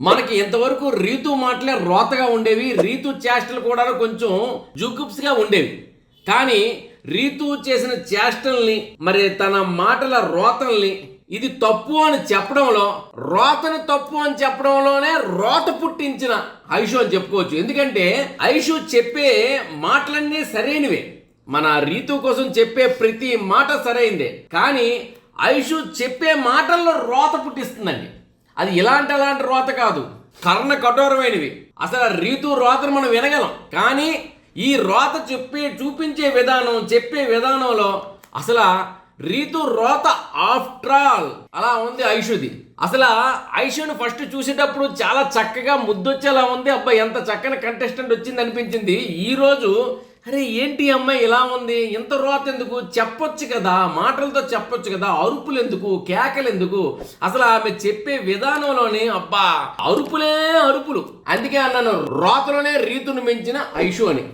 మనకి ఇంతవరకు రీతు మాటలే రోతగా ఉండేవి రీతు చేష్టలు కూడా కొంచెం జుగుప్స్గా ఉండేవి. కానీ రీతు చేసిన చేష్టల్ని మరి తన మాటల రోతల్ని ఇది తప్పు అని చెప్పడంలో రోతని తప్పు అని చెప్పడంలోనే రోత పుట్టించిన ఐషు అని చెప్పుకోవచ్చు. ఎందుకంటే ఐషు చెప్పే మాటలన్నీ సరైనవే. మన రీతు కోసం చెప్పే ప్రతి మాట సరైందే. కానీ ఐషు చెప్పే మాటల్లో రోత పుట్టిస్తుందండి. అది ఇలాంటి అలాంటి రోత కాదు. కర్ణ కఠోరమైనవి. అసలు ఆ రీతు రోతను మనం వినగలం. కానీ ఈ రోత చెప్పే చూపించే విధానం చెప్పే విధానంలో అసలు రీతు రోత ఆఫ్టర్ ఆల్ అలా ఉంది ఐషుది. అసలు ఐషుని ఫస్ట్ చూసేటప్పుడు చాలా చక్కగా ముద్దొచ్చేలా ఉంది. అబ్బాయి ఎంత చక్కని కంటెస్టెంట్ వచ్చింది అనిపించింది ఈరోజు అరే ఏంటి అమ్మాయి ఇలా ఉంది? ఇంత రోత ఎందుకు? చెప్పొచ్చు కదా మాటలతో చెప్పొచ్చు కదా అరుపులు ఎందుకు కేకలు ఎందుకు? అసలు ఆమె చెప్పే విధానంలోనే అబ్బా అరుపులే అరుపులు. అందుకే అన్నాను రోతలోనే రీతును మించిన ఐషు అని.